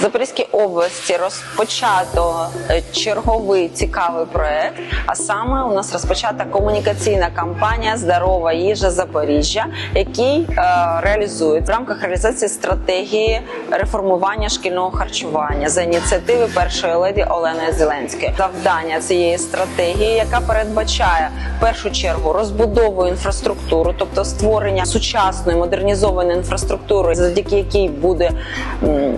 Запорізькій області розпочато е, черговий цікавий проект. А саме у нас розпочата комунікаційна кампанія Здорова їжа Запоріжжя, який е, реалізує в рамках реалізації стратегії реформування шкільного харчування за ініціативи першої леді Олени Зеленської. Завдання цієї стратегії, яка передбачає в першу чергу розбудову інфраструктури, тобто створення сучасної модернізованої інфраструктури, завдяки якій буде м,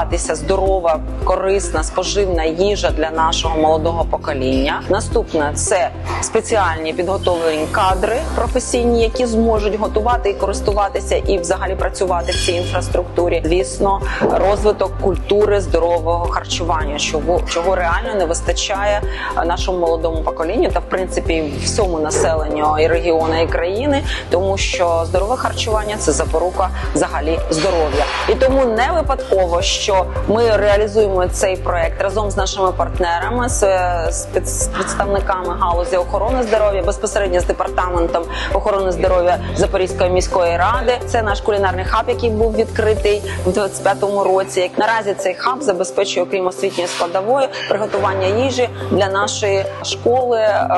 готуватися здорова, корисна, споживна їжа для нашого молодого покоління. Наступне це спеціальні підготовлені кадри професійні, які зможуть готувати і користуватися, і взагалі працювати в цій інфраструктурі. Звісно, розвиток культури здорового харчування, чого чого реально не вистачає е, нашому молодому поколінню, та в принципі всьому населенню і регіону і країни, тому що здорове харчування це запорука взагалі здоров'я, і тому не випадково, що ми реалізуємо цей проект разом з нашими партнерами, з, з представниками галузі охорони здоров'я, безпосередньо з департаментом охорони здоров'я Запорізької міської ради. Це наш кулінарний хаб, який був відкритий в 25-му році. Наразі цей хаб забезпечує, окрім освітньої складової, приготування їжі для нашої школи е,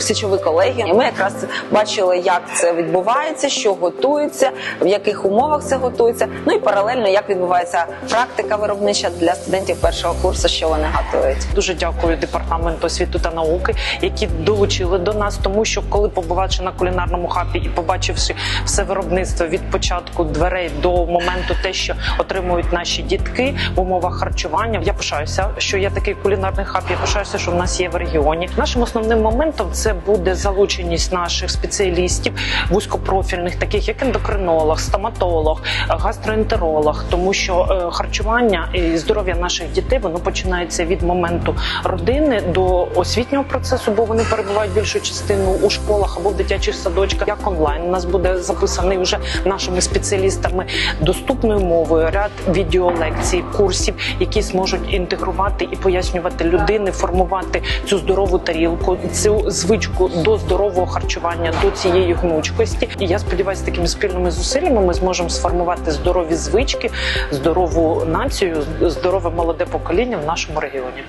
січові колеги. І ми якраз бачили, як це відбувається, що готується, в яких умовах це готується. Ну і паралельно як відбувається практика виробнича для студентів першого курсу, що вони готують. Дуже дякую департаменту освіти та науки, які долучили до нас, тому що коли побувавши на кулінарному хабі і побачивши все виробництво від початку дверей до моменту, те, що отримують наші дітки в умовах харчування, я пишаюся, що є такий кулінарний хаб. Я пишаюся, що в нас є в регіоні. Нашим основним моментом це буде залученість наших спеціалістів вузькопрофільних, таких як ендокринолог, стоматолог, гастроентеролог, тому що е, харчування і здоров'я наших дітей воно починається від моменту родини до освітнього процесу, бо вони перебувають більшу частину у школах або в дитячих садочках. Як онлайн у нас буде записаний вже нашими спеціалістами доступною мовою ряд відеолекцій, курсів, які зможуть інтегрувати і пояснювати людини, формувати цю здорову тарілку, цю звичку до здорового харчування, до цієї гнучкості. І я сподіваюся, такими спільними зусиллями ми зможемо сформувати здорові звички, здорову націю, здорове молоде покоління в нашому регіоні.